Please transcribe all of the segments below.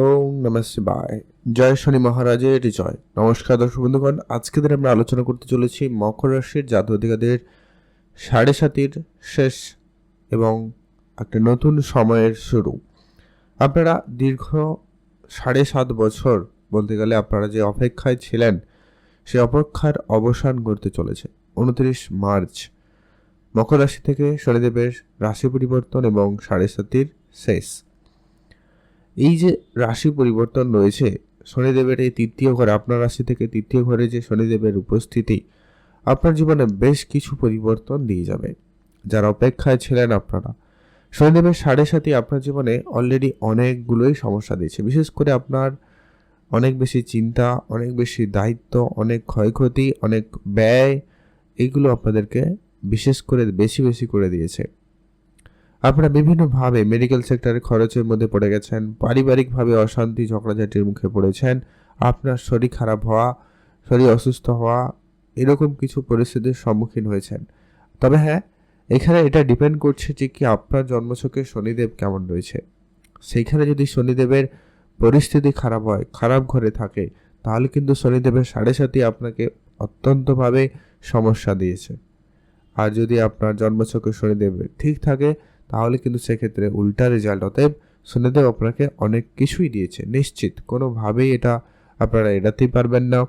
ওম নমঃ শিবায়। জয় শনি মহারাজের জয়। নমস্কার দর্শক বন্ধুগণ আজকে দিনে আমরা আলোচনা করতে চলেছি মকর রাশির জাতক অধিকারীদের সাড়ে সাতির শেষ এবং একটা নতুন সময়ের শুরু। আপনারা দীর্ঘ সাড়ে সাত বছর বলতে গেলে আপনারা যে অপেক্ষায় ছিলেন, সে অপেক্ষার অবসান ঘটতে চলেছে। উনত্রিশ মার্চ। মকর রাশি থেকে শনিদেবের রাশি পরিবর্তন এবং সাড়ে সাতির শেষ। এই যে রাশি পরিবর্তন রয়েছে, শনিদেবের এই তৃতীয় ঘরে, আপনার রাশি থেকে তৃতীয় ঘরে যে শনিদেবের উপস্থিতি, আপনার জীবনে বেশ কিছু পরিবর্তন দিয়ে যাবে। যার অপেক্ষায় ছিলেন আপনারা। শনিদেবের সাড়ে সাথে আপনার জীবনে অলরেডি অনেকগুলোই সমস্যা দিয়েছে। বিশেষ করে আপনার অনেক বেশি চিন্তা, অনেক বেশি দায়িত্ব, অনেক ক্ষয়ক্ষতি, অনেক ব্যয় এইগুলো আপনাদেরকে বিশেষ করে বেশি বেশি করে দিয়েছে। আপনারা বিভিন্নভাবে মেডিকেল সেক্টরে খরচের মধ্যে পড়ে গেছেন, পারিবারিকভাবে অশান্তি ঝগড়াঝাটির মুখে পড়েছেন, আপনার শরীর খারাপ হওয়া, শরীর অসুস্থ হওয়া, এরকম কিছু পরিস্থিতির সম্মুখীন হয়েছেন। তবে হ্যাঁ এখানে এটা ডিপেন্ড করছে যে কি আপনার জন্মছকে শনিদেব কেমন রয়েছে। সেইখানে যদি শনিদেবের পরিস্থিতি খারাপ হয়, খারাপ ঘরে থাকে, তাহলে কিন্তু শনিদেবের সাড়ে সাথে আপনাকে অত্যন্তভাবে সমস্যা দিয়েছে। আর যদি আপনার জন্মছকে শনিদেবের ঠিক থাকে তাহলে কিন্তু সেক্ষেত্রে উল্টা রেজাল্ট অতএব শনিদেব আপনাকে অনেক কিছুই দিয়েছে, নিশ্চিত। কোনোভাবেই এটা আপনারা এড়াতেই পারবেন না।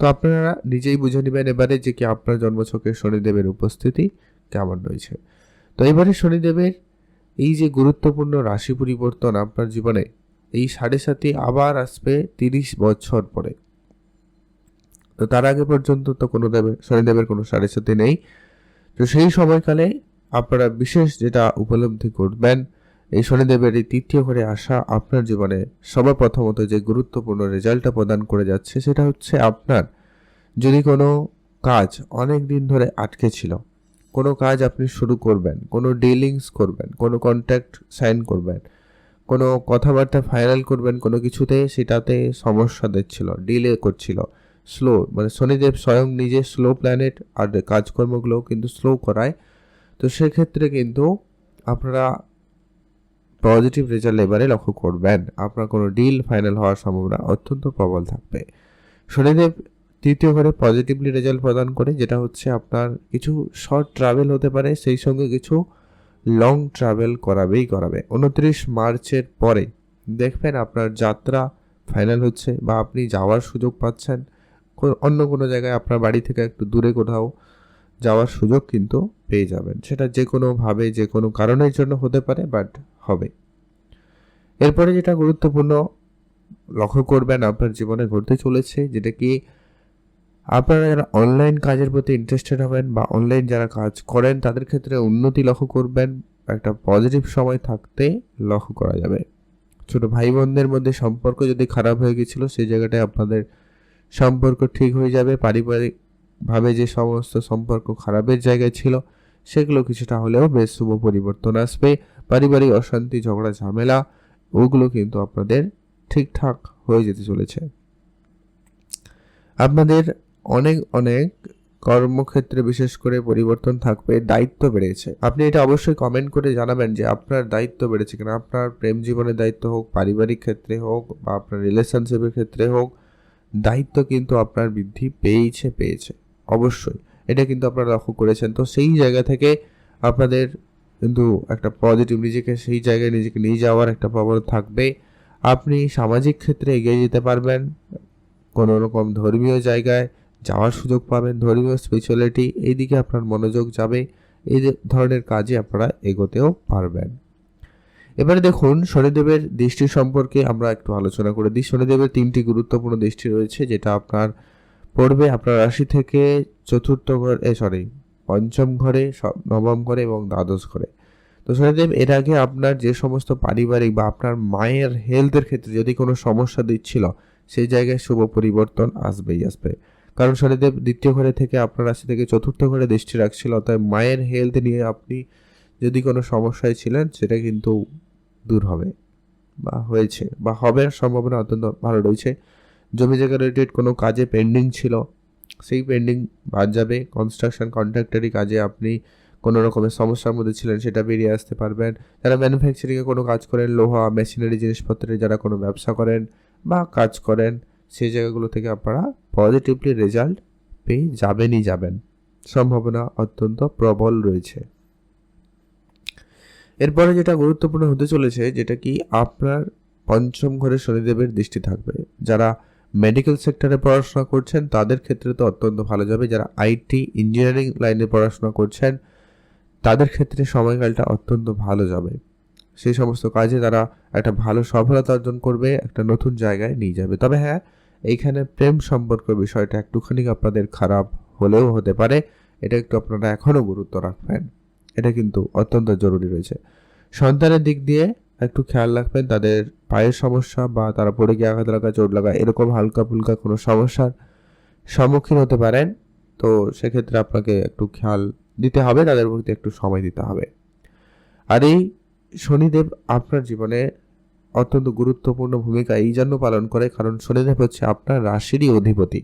তো আপনারা নিজেই বুঝে নেবেন এবারে যে কি আপনার জন্মছকে শনিদেবের উপস্থিতি কেমন রয়েছে। তো এবারে শনিদেবের এই যে গুরুত্বপূর্ণ রাশি পরিবর্তন আপনার জীবনে, এই সাড়ে সাথে আবার আসবে তিরিশ বছর পরে। তো তার আগে পর্যন্ত তো কোনো দেবে শনিদেবের কোনো সাড়ে সাথে নেই। তো সেই সময়কালে আপনারা বিশেষ যেটা উপলব্ধি করবেন, এই শনিদেবের এই তৃতীয় ঘরে আসা আপনার জীবনে সবার প্রথমত যে গুরুত্বপূর্ণ রেজাল্টটা প্রদান করে যাচ্ছে, সেটা হচ্ছে আপনার যদি কোনো কাজ অনেক দিন ধরে আটকে ছিল, কোনো কাজ আপনি শুরু করবেন, কোনো ডিলিংস করবেন, কোনো কন্ট্যাক্ট সাইন করবেন, কোনো কথাবার্তা ফাইনাল করবেন, কোনো কিছুতে, সেটাতে সমস্যা দিচ্ছিল, ডিলে করছিল, স্লো মানে শনিদেব স্বয়ং নিজে স্লো প্ল্যানেট আর কাজকর্মগুলো কিন্তু স্লো করায় তো সেক্ষেত্রে কিন্তু আপনারা পজিটিভ রেজাল্ট এবারে লক্ষ্য করবেন। আপনার কোনো ডিল ফাইনাল হওয়ার সম্ভাবনা অত্যন্ত প্রবল থাকবে। শনিদেব তৃতীয় ঘরে পজিটিভলি রেজাল্ট প্রদান করে, যেটা হচ্ছে আপনার কিছু শর্ট ট্রাভেল হতে পারে, সেই সঙ্গে কিছু লং ট্রাভেল করাবেই করাবে। উনত্রিশ মার্চের পরে দেখবেন আপনার যাত্রা ফাইনাল হচ্ছে বা আপনি যাওয়ার সুযোগ পাচ্ছেন। অন্য কোনো জায়গায় আপনার বাড়ি থেকে একটু দূরে কোথাও যাওয়ার সুযোগ কিন্তু পেয়ে যাবেন। সেটা যে কোনোভাবে যে কোনো কারণের জন্য হতে পারে বাট হবে। এরপরে যেটা গুরুত্বপূর্ণ, লক্ষ্য করবেন আপনার জীবনে ঘটতে চলেছে, যেটা কি আপনারা যারা অনলাইন কাজের প্রতি ইন্টারেস্টেড হবেন বা অনলাইন যারা কাজ করেন, তাদের ক্ষেত্রে উন্নতি লক্ষ্য করবেন। একটা পজিটিভ সময় থাকতে লক্ষ্য করা যাবে। ছোট ভাই বোনদের মধ্যে সম্পর্ক যদি খারাপ হয়ে গেছিল, সেই জায়গাটায় আপনাদের সম্পর্ক ঠিক হয়ে যাবে পারিবারিকভাবে যে সমস্ত সম্পর্ক খারাপের জায়গায় ছিল, সেগুলো কিছুটা হলেও বেশ শুভ পরিবর্তন আসবে। পারিবারিক অশান্তি, ঝগড়া, ঝামেলা, ওগুলো কিন্তু আপনাদের ঠিকঠাক হয়ে যেতে চলেছে। আপনাদের অনেক অনেক কর্মক্ষেত্রে বিশেষ করে পরিবর্তন থাকবে, দায়িত্ব বেড়েছে। আপনি এটা অবশ্যই কমেন্ট করে জানাবেন যে আপনার দায়িত্ব বেড়েছে কিনা। আপনার প্রেম জীবনের দায়িত্ব হোক, পারিবারিক ক্ষেত্রে হোক বা আপনার রিলেশনশিপের ক্ষেত্রে হোক, দায়িত্ব কিন্তু আপনার বৃদ্ধি পেয়েছে পেয়েছে। অবশ্যই। এটা কিন্তু আপনারা লক্ষ্য করেছেন। তো সেই জায়গা থেকে আপনাদের কিন্তু একটা পজিটিভ নিজেকে, সেই জায়গায় নিজেকে নিয়ে যাওয়ার একটা প্রবল থাকবে। আপনি সামাজিক ক্ষেত্রে এগিয়ে যেতে পারবেন। কোনো রকম ধর্মীয় জায়গায় যাওয়ার সুযোগ পাবেন। ধর্মীয় স্পিরিচুয়ালিটি এই দিকে আপনার মনোযোগ যাবে। এই ধরনের কাজে আপনারা এগোতেও পারবেন। এবারে দেখুন, শনিদেবের দৃষ্টি সম্পর্কে আমরা একটু আলোচনা করে দিই। শনিদেবের তিনটি গুরুত্বপূর্ণ দৃষ্টি রয়েছে, যেটা আপনার পড়বে আপনার রাশি থেকে চতুর্থ ঘর এ সরি পঞ্চম ঘরে নবম ঘরে এবং দ্বাদশ ঘরে। তো শনিদেব, এর আগে আপনার যে সমস্ত পারিবারিক বা আপনার মায়ের হেলথের ক্ষেত্রে যদি কোনো সমস্যা দিচ্ছিল, সেই জায়গায় শুভ পরিবর্তন আসবেই, আসবে। কারণ শনিদেব দ্বিতীয় ঘরে থেকে আপনার রাশি থেকে চতুর্থ ঘরে দৃষ্টি রাখছিল তাই মায়ের হেলথ নিয়ে আপনি যদি কোনো সমস্যায় ছিলেন, সেটা কিন্তু দূর হবে বা হয়েছে বা হবে সম্ভাবনা অত্যন্ত ভালো রয়েছে। জমি জায়গা রিলেটেড কোনো কাজে পেন্ডিং ছিল, সেই পেন্ডিং বাদ যাবে। কনস্ট্রাকশন কন্ট্রাক্টারি কাজে আপনি কোনো রকমের সমস্যার মধ্যে ছিলেন, সেটা বেরিয়ে আসতে পারবেন। যারা ম্যানুফ্যাকচারিংয়ে কোনো কাজ করেন, লোহা মেশিনারি জিনিসপত্রে যারা কোনো ব্যবসা করেন বা কাজ করেন, সেই জায়গাগুলো থেকে আপনারা পজিটিভলি রেজাল্ট পেয়ে যাবেনই যাবেন। সম্ভাবনা অত্যন্ত প্রবল রয়েছে। এরপরে যেটা গুরুত্বপূর্ণ হতে চলেছে, যেটা কি আপনার পঞ্চম ঘরে শনিদেবের দৃষ্টি থাকবে। যারা মেডিকেল সেক্টরে পড়াশোনা করছেন, তাদের ক্ষেত্রে তো অত্যন্ত ভালো। যাবে যারা আইটি ইঞ্জিনিয়ারিং লাইনে পড়াশোনা করছেন, তাদের ক্ষেত্রে সময়কালটা অত্যন্ত ভালো যাবে। সেই সমস্ত কাজে তারা একটা ভালো সফলতা অর্জন করবে, একটা নতুন জায়গায় নিয়ে যাবে। তবে হ্যাঁ এইখানে প্রেম সম্পর্ক বিষয়টা একটুখানি আপনাদের খারাপ হলেও হতে পারে। এটা একটু আপনারা এখনও গুরুত্ব রাখবেন। এটা কিন্তু অত্যন্ত জরুরি রয়েছে। সন্তানের দিক দিয়ে একটু খেয়াল রাখবেন, তাদের পায়ের সমস্যা বা তারা পড়ে গিয়ে আঘাত লাগা, চোট লাগা, এরকম হালকা ফুলকা কোনো সমস্যার সম্মুখীন হতে পারেন। তো সেক্ষেত্রে আপনাকে একটু খেয়াল দিতে হবে, তাদের প্রতি একটু সময় দিতে হবে। আর এই শনিদেব আপনার জীবনে অত্যন্ত গুরুত্বপূর্ণ ভূমিকা এই জন্য পালন করে, কারণ শনিদেব হচ্ছে আপনার রাশিরই অধিপতি,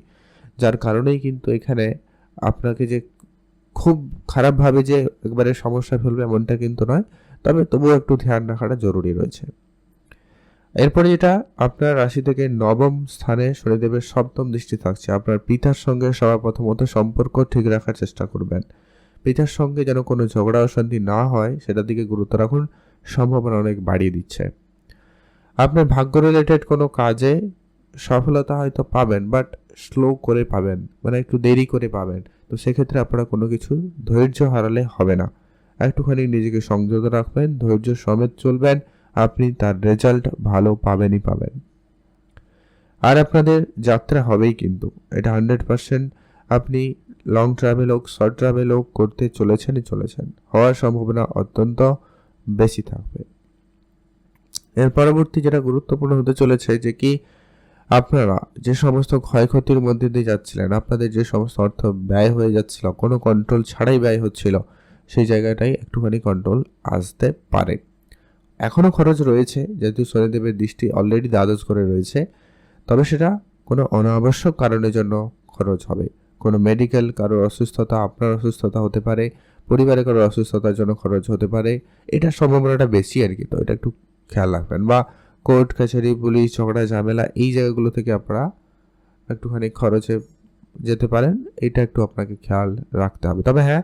যার কারণেই কিন্তু এখানে আপনাকে যে খুব খারাপভাবে যে একবারে সমস্যা ফেলবে এমনটা কিন্তু নয়, তবে তবুও একটু ধ্যান রাখাটা জরুরি রয়েছে। এরপরে যেটা, আপনার রাশি থেকে নবম স্থানে শনিদেবের সপ্তম দৃষ্টি থাকছে। আপনার পিতার সঙ্গে সবার প্রথমত সম্পর্ক ঠিক রাখার চেষ্টা করবেন। পিতার সঙ্গে যেন কোনো ঝগড়া অশান্তি না হয়, সেটার দিকে গুরুত্ব রাখুন। সম্ভাবনা অনেক বাড়িয়ে দিচ্ছে। আপনার ভাগ্য রিলেটেড কোনো কাজে সফলতা হয়তো পাবেন বাট স্লো করে পাবেন মানে একটু দেরি করে পাবেন। তো সেক্ষেত্রে আপনারা কোনো কিছু ধৈর্য হারালে হবে না। একটুখানি নিজেকে সংযত রাখবেন, ধৈর্য সমেত চলবেন। আপনি তার রেজাল্ট ভালো পাবেনই পাবেন। আর আপনাদের যাত্রা হবেই কিন্তু। এটা হান্ড্রেড পার্সেন্ট আপনি লং ট্রাভেল হোক শর্ট ট্রাভেল হোক, করতে চলেছেনই চলেছেন। হওয়ার সম্ভাবনা অত্যন্ত বেশি থাকবে। এর পরবর্তী যেটা গুরুত্বপূর্ণ হতে চলেছে যে কি, আপনারা যে সমস্ত ক্ষয়ক্ষতির মধ্যে দিয়ে যাচ্ছিলেন, আপনাদের যে সমস্ত অর্থ ব্যয় হয়ে যাচ্ছিল, কোনো কন্ট্রোল ছাড়াই ব্যয় হচ্ছিল, সেই জায়গাটাই একটুখানি কন্ট্রোল আসতে পারে। এখনও খরচ রয়েছে, যেহেতু শনিদেবের দৃষ্টি অলরেডি দ্বাদশ করে রয়েছে, তবে সেটা কোনো অনাবশ্যক কারণের জন্য খরচ হবে। কোনো মেডিকেল কারোর অসুস্থতা, আপনার অসুস্থতা হতে পারে পরিবারে কারোর অসুস্থতার জন্য খরচ হতে পারে এটার সম্ভাবনাটা বেশি আর কি, তো এটা একটু খেয়াল রাখবেন। বা কোর্ট, কাছারি, পুলিশ, ঝগড়া, ঝামেলা, এই জায়গাগুলো থেকে আপনারা একটুখানি খরচে যেতে পারেন, এটা একটু আপনাকে খেয়াল রাখতে হবে। তবে হ্যাঁ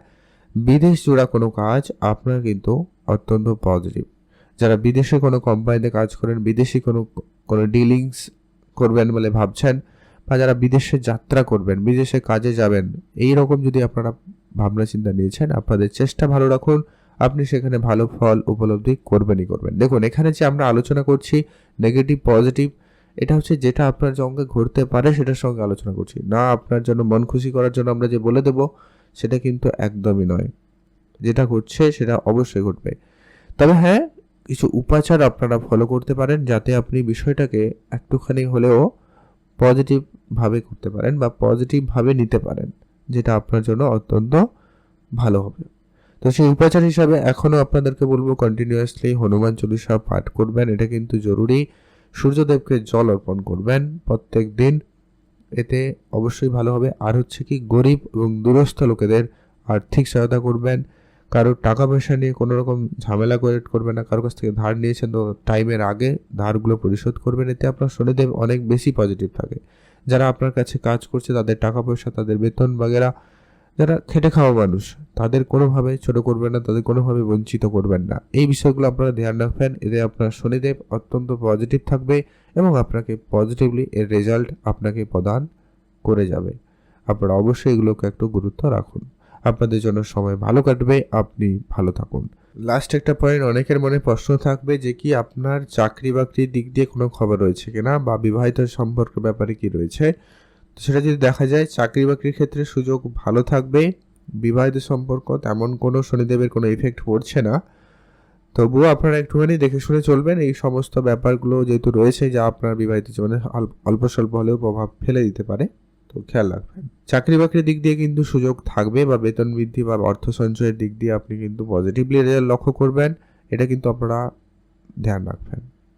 বিদেশ জোড়া কোনো কাজ আপনার কিন্তু অত্যন্ত পজিটিভ যারা বিদেশে কোনো কোম্পানিতে কাজ করেন, বিদেশি কোনো কোনো ডিলিংস করবেন বলে ভাবছেন, বা যারা বিদেশে যাত্রা করবেন, বিদেশে কাজে যাবেন, এই রকম যদি আপনারা ভাবনা চিন্তা নিয়েছেন, আপনাদের চেষ্টা ভালো রাখুন। আপনি সেখানে ভালো ফল উপলব্ধি করবেনই করবেন। দেখুন, এখানে যে আমরা আলোচনা করছি নেগেটিভ পজিটিভ এটা হচ্ছে যেটা আপনার সঙ্গে ঘটতে পারে, সেটার সঙ্গে আলোচনা করছি। না আপনার জন্য মন খুশি করার জন্য আমরা যে বলে দেব, সেটা কিন্তু একদমই নয়। যেটা ঘটছে, সেটা অবশ্যই ঘটবে। তবে হ্যাঁ কিছু উপাচার আপনারা ফলো করতে পারেন যাতে আপনি বিষয়টাকে একটুখানি হলেও পজিটিভভাবে করতে পারেন বা পজিটিভভাবে নিতে পারেন, যেটা আপনার জন্য অত্যন্ত ভালো হবে। তো সেই উপাচার হিসাবে এখনও আপনাদেরকে বলব কন্টিনিউয়াসলি হনুমান চল্লিশা পাঠ করবেন, এটা কিন্তু জরুরি। সূর্যদেবকে জল অর্পণ করবেন প্রত্যেক দিন, এতে অবশ্যই ভালো হবে। আর হচ্ছে কি গরিব এবং দূরস্থ লোকেদের আর্থিক সহায়তা করবেন কারোর টাকা পয়সা নিয়ে কোনো রকম ঝামেলা করে করবে না, কারোর কাছ থেকে ধার নিয়েছেন তো টাইমের আগে ধারগুলো পরিশোধ করবেন, এতে আপনার শনিদেব অনেক বেশি পজিটিভ থাকে। যারা আপনার কাছে কাজ করছে, তাদের টাকা পয়সা তাদের বেতন বাগেরা, যারা খেটে খাওয়া মানুষ, তাদের কোনোভাবে ছোট করবেন না, তাদের কোনোভাবে বঞ্চিত করবেন না। এই বিষয়গুলো আপনারা ধ্যান রাখবেন, এতে আপনার শনিদেব অত্যন্ত পজিটিভ থাকবে এবং আপনাকে পজিটিভলি এর রেজাল্ট আপনাকে প্রদান করে যাবে। আপনারা অবশ্যই এগুলোকে একটু গুরুত্ব রাখুন। আপনাদের জন্য সময় ভালো কাটবে, আপনি ভালো থাকুন। লাস্ট একটা পয়েন্ট অনেকের মনে প্রশ্ন থাকবে যে কি আপনার চাকরি বাকরির দিক দিয়ে কোনো খবর রয়েছে কিনা বা বিবাহিত সম্পর্ক ব্যাপারে কি রয়েছে? তো সেটা যদি দেখা যায়, চাকরি বাকরির ক্ষেত্রে সুযোগ ভালো থাকবে, বিবাহিত সম্পর্ক তেমন কোনো শনিদেবের কোনো ইফেক্ট পড়ছে না। তবুও আপনারা একটুখানি দেখে শুনে চলবেন, এই সমস্ত ব্যাপারগুলো যেহেতু রয়েছে যা আপনার বিবাহিত জীবনে অল্প স্বল্প হলেও প্রভাব ফেলে দিতে পারে। তো খেয়াল রাখবেন। চাকরি বাকরির দিক দিয়ে কিন্তু সুযোগ থাকবে বা বেতন বৃদ্ধি বা অর্থ সঞ্চয়ের দিক দিয়ে আপনি কিন্তু পজিটিভলি রেজাল্ট লক্ষ্য করবেন। এটা কিন্তু আপনারা ধ্যান রাখবেন।